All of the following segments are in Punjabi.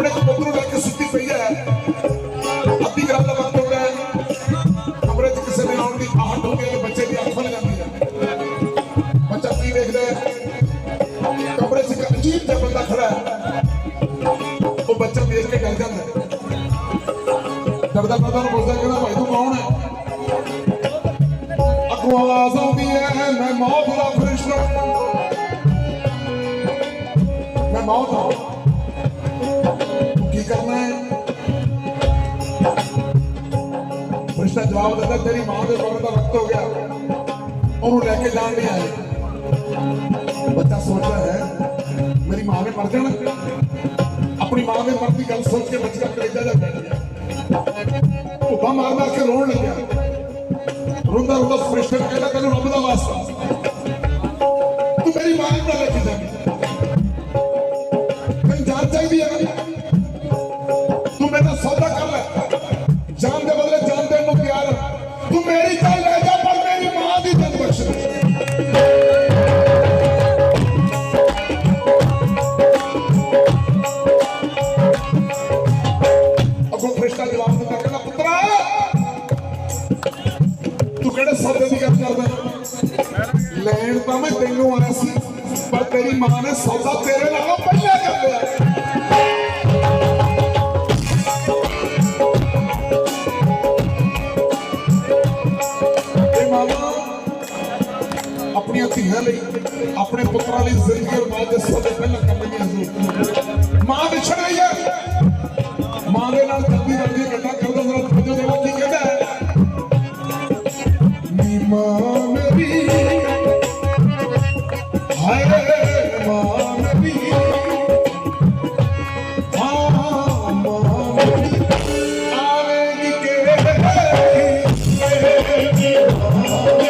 ਆਪਣੇ ਪੁੱਤਰ ਨੂੰ ਲੈ ਕੇ ਸੁੱਤੀ ਪਈ ਹੈ। ਅੱਧੀ ਰਾਤ ਦਾ ਵਕਤ ਹੋ ਰਿਹਾ ਕਮਰੇ 'ਚ ਕਿਸੇ ਨੇ ਆਉਣ ਦੀ ਆਹਟ ਹੋ ਗਈ ਬੱਚੇ ਦੀ ਅੱਖ ਖੁੱਲ ਜਾਂਦੀ ਹੈ। ਬੱਚਾ ਕੀ ਵੇਖਦਾ ਹੈ? ਕਮਰੇ 'ਚ ਇੱਕ ਅਜੀਬ ਜਿਹਾ ਬੰਦਾ ਖੜਾ ਹੈ। ਉਹ ਬੱਚਾ ਦੇਖ ਕੇ ਡਰ ਜਾਂਦਾ ਹੈ। ਡਰਦਾ ਪਤਾ ਨੂੰ ਪੁੱਛਦਾ ਕਹਿੰਦਾ, ਭਾਈ ਤੂੰ ਕੌਣ ਹੈ? ਅੱਗੋਂ ਆਵਾਜ਼ ਆਉਂਦੀ ਹੈ, ਮੈਂ ਮੌਤ ਦਾ ਫਰਿਸ਼ਤਾ। ਮੈਂ ਮੌਤ ਹਾਂ। ਕੀ ਕਰਨਾ ਹੈ। ਫਰਿਸ਼ਤਾ ਜਵਾਬ ਦਿੰਦਾ ਤੇਰੀ ਮਾਂ ਦੇ ਮਰਨ ਦਾ ਵਕਤ ਹੋ ਗਿਆ। ਉਹਨੂੰ ਲੈ ਕੇ ਜਾਣ ਲਈ ਆਏ। ਬੱਚਾ ਸੋਚਦਾ ਹੈ, ਮੇਰੀ ਮਾਂ ਨੇ ਮਰ ਜਾਣਾ। ਆਪਣੀ ਮਾਂ ਦੇ ਮਰਨ ਦੀ ਗੱਲ ਸੋਚ ਕੇ ਬੱਚਾ ਕਲੇਜਾ ਜਾ ਬੈਠ ਗਿਆ। ਭੁੱਖਾ ਮਾਰ ਮਾਰ ਕੇ ਰੋਣ ਲੱਗਿਆ। ਰੋਂਦਾ ਰੋਂਦਾ ਫਰਿਸ਼ਤੇ ਕਹਿੰਦਾ, ਤੈਨੂੰ ਰੱਬ ਦਾ ਵਾਸਤਾ। ਤੂੰ ਮੇਰੀ ਮਾਂ ਨੂੰ ਨਾ ਲੈ ਕੇ ਲੈਣ ਤਾਂ ਮੈਂ ਤੈਨੂੰ ਆਇਆ ਸੀ, ਪਰ ਤੇਰੀ ਮਾਂ ਨੇ ਸੌਦਾ ਤੇਰੇ ਨਾਲੋਂ ਪਹਿਲਾਂ ਕਰ ਲਿਆ। ਆਪਣੀਆਂ ਧੀਆਂ ਲਈ, ਆਪਣੇ ਪੁੱਤਰਾਂ ਲਈ ਜ਼ਿੰਦਗੀ ਔਰ ਦੇ ਸੌਦੇ ਪਹਿਲਾਂ ਕਰ ਲਈਆਂ ਜ਼ਰੂਰ ਮਾਂ ਵਿਛੜ ਗਈ ਹੈ ਮਾਂ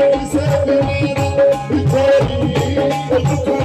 We yeah, yeah, yeah, yeah, yeah, yeah, yeah, yeah,